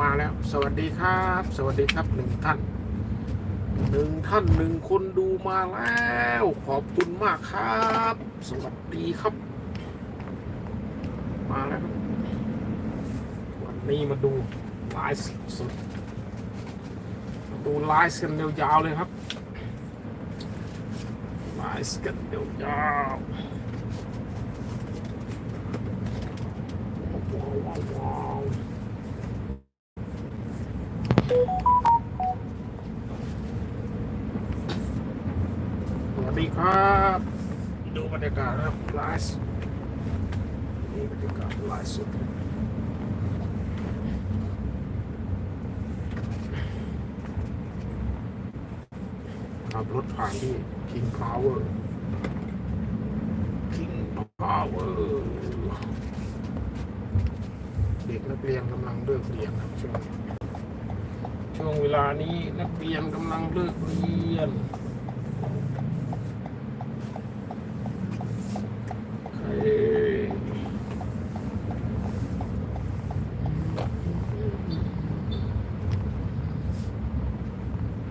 มาแล้ว สวัสดีครับ สวัสดีครับหนึ่งท่านหนึ่งท่านหนึ่งคนดูมาแล้ว ขอบคุณมากครับ สวัสดีครับ มาแล้ววันนี้มาดูไลฟ์สดมาดูไลฟ์กันยาวๆเลยครับไลฟ์กันยาวๆว้าว สวัสดีครับ ดูบรรยากาศนะครับไลฟ์นี่บรรยากาศไลฟ์สดขับรถผ่านที่ King Power King Power เด็กนักเรียนกำลังเลิกเรียนครับช่วงช่วงเวลานี้นักเรียนกำลังเลิกเรียน ใคร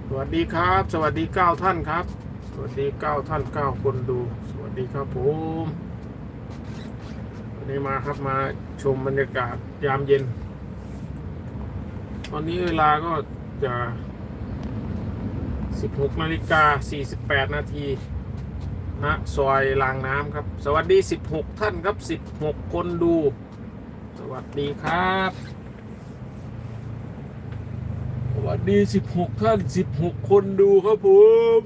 ส วัสดีครับ สวัสดีเก้าท่านครับ สวัสดีเก้าท่านเก้าคนดู สวัสดีครับผมวันนี้มาครับมาชมบรรยากาศยามเย็น ตอนนี้เวลาก็จะ 16นาฬิกา48 นาทีณซอยรางน้ำครับ สวัสดี 16 ท่านครับ 16 คนดู สวัสดีครับ สวัสดี16ท่าน16คนดูครับผม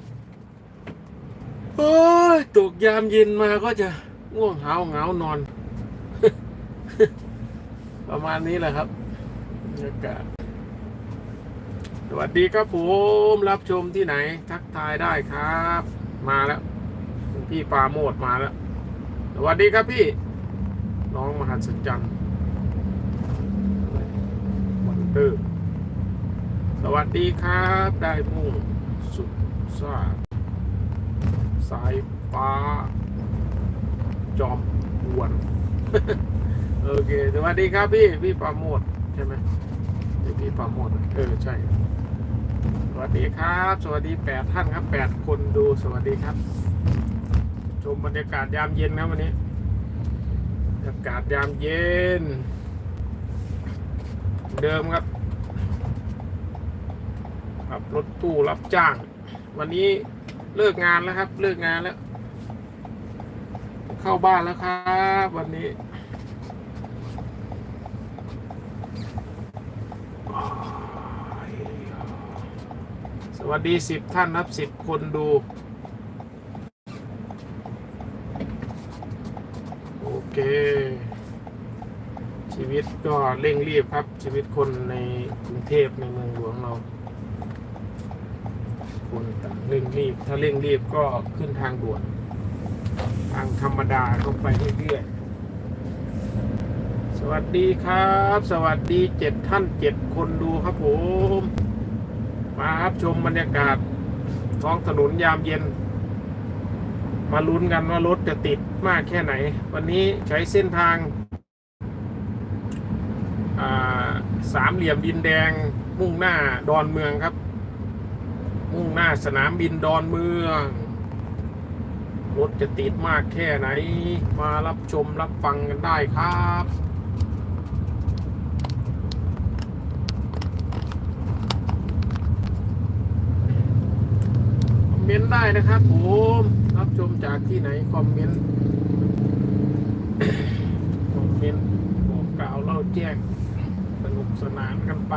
โอ้ยตกยามเย็นมาก็จะง่วงเหาเหงานอน ประมาณนี้แหละครับบรรยากาศสวัสดีครับผมรับชมที่ไหน ทักทายได้ครับ มาแล้ว พี่ปาโมดมาแล้ว สวัสดีครับพี่ น้องมหัศจรรย์วันเดอร์ สวัสดีครับ ได้มุ่งสุดซาสายฟ้า จอมหวน โอเค สวัสดีครับพี่ พี่ปราโมดใช่ไหมใช่พี่ปราโมดเออ ใช่ สวัสดีครับ สวัสดีแปดท่านครับแปดคนดูสวัสดีครับ ชมบรรยากาศยามเย็นนะวันนี้บรรยากาศยามเย็น เดิมครับ ขับรถตู้รับจ้าง วันนี้เลิกงานแล้วครับ เลิกงานแล้ว เข้าบ้านแล้วครับ วันนี้สวัสดีสิบท่านครับสิบคนดูโอเค ชีวิตก็เร่งรีบครับ ชีวิตคนในกรุงเทพในเมืองหลวงเรา คนต่างเร่งรีบ ถ้าเร่งรีบก็ขึ้นทางด่วน ทางธรรมดาก็ไปเรื่อยๆสวัสดีครับ สวัสดีเจ็ดท่านเจ็ดคนดูครับผม มาครับชมบรรยากาศท้องถนนยามเย็น มาลุ้นกันว่ารถจะติดมากแค่ไหน วันนี้ใช้เส้นทางาสามเหลี่ยมดินแดงมุ่งหน้าดอนเมืองครับ มุ่งหน้าสนามบินดอนเมือง รถจะติดมากแค่ไหน มารับชมรับฟังกันได้ครับคอมเมนต์ได้นะครับผมรับชมจากที่ไหนคอมเมนต์คอมเมนต์บอกกล่าวเล่าแจ้งสนุกสนานกันไป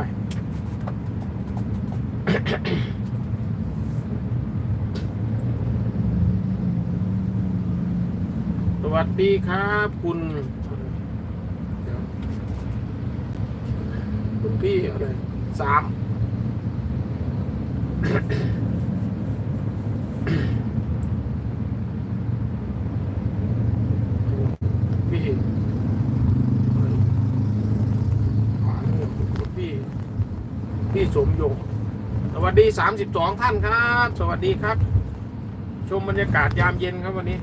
วัสดีครับ คุณ คุณพี่อะไรสามพี่พี่พี่สมยงสวัสดีสามสิบสองท่านครับ สวัสดีครับ ชมบรรยากาศยามเย็นครับวันนี้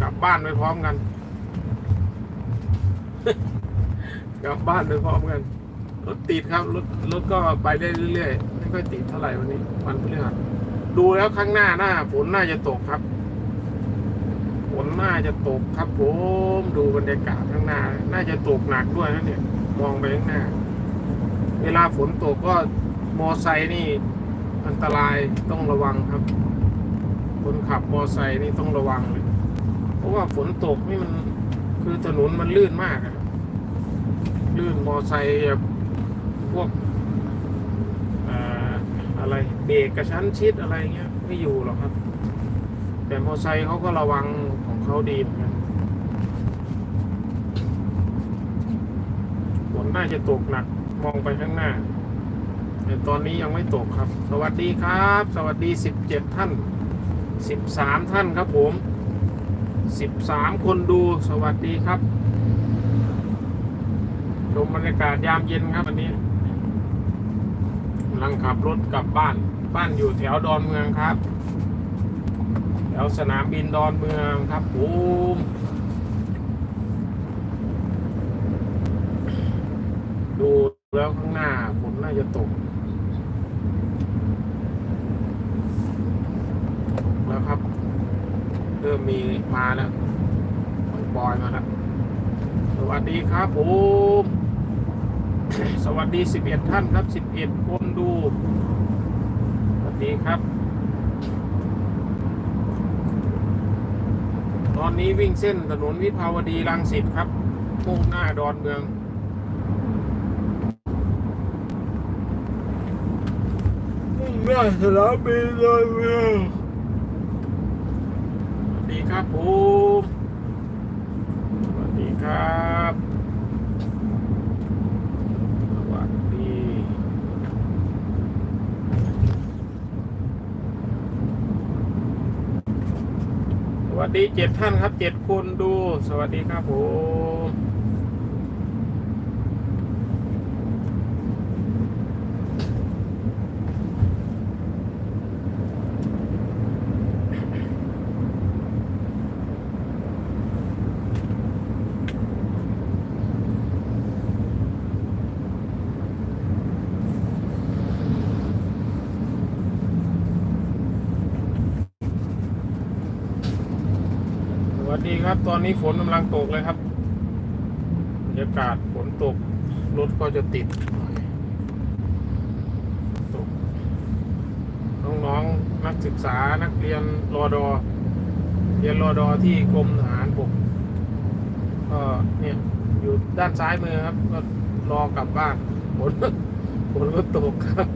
กลับบ้านไปพร้อมกัน กลับบ้านไปพร้อมกัน รถติดครับ รถรถก็ไปได้เรื่อยๆ ไม่ค่อยติดเท่าไหร่วันนี้ วันพฤหัสดูแล้วข้างหน้าหน้าฝนน่าจะตกครับ ฝนน่าจะตกครับผมดูบรรยากาศข้างหน้า น่าจะตกหนักด้วยนะเนี่ย มองไปข้างหน้า เวลาฝนตกก็มอไซค์นี่อันตรายต้องระวังครับ คนขับมอไซค์นี่ต้องระวังเลย ราะว่าฝนตกนี่มันคือถนนมันลื่นมากอะลื่นมอไซค์พวกเอ่อะไรเบรกกระชั้นชิดอะไรเงี้ยไม่อยู่หรอกครับ แต่มอไซค์เขาก็ระวังของเขาดีเหมือนกันฝนน่าจะตกหนักมองไปข้างหน้า แต่ตอนนี้ยังไม่ตกครับ สวัสดีครับ สวัสดีสิบเจ็ดท่านสิบสามท่านครับผม สิบสามคนดูสวัสดีครับ ชมบรรยากาศยามเย็นครับวันนี้กำลังขับรถกลับบ้าน บ้านอยู่แถวดอนเมืองครับ แถวสนามบินดอนเมืองครับผมดูแล้วข้างหน้าฝนน่าจะตก แล้วครับ เริ่ มีมาแล้วบอยมาแล้วสวัสดีครับผมสวัสดี11ท่านครับ11คนดู สวัสดีครับ ตอนนี้วิ่งเส้นถนนวิภาวดีรังสิตครับมุ่งหน้าดอนเมืองมุ่งหน้าสนามบินดอนเมือง ครับผมสวัสดีครับสวัสดีสวัสดีเจ็ดท่านครับเจ็ดคนดู สวัสดีครับผมสวัส ดีครับ ตอนนี้ฝนกำลังตกเลยครับบรรยากาศฝนตก รถก็จะติดน่อยตกน้องๆนักศึกษานักเรียนรอดอเรียนรอดอที่กรมทหารบกก็เนี่ยอยู่ด้านซ้ายมือครับ ก็รอกลับบ้านฝนฝนก็ตกครับ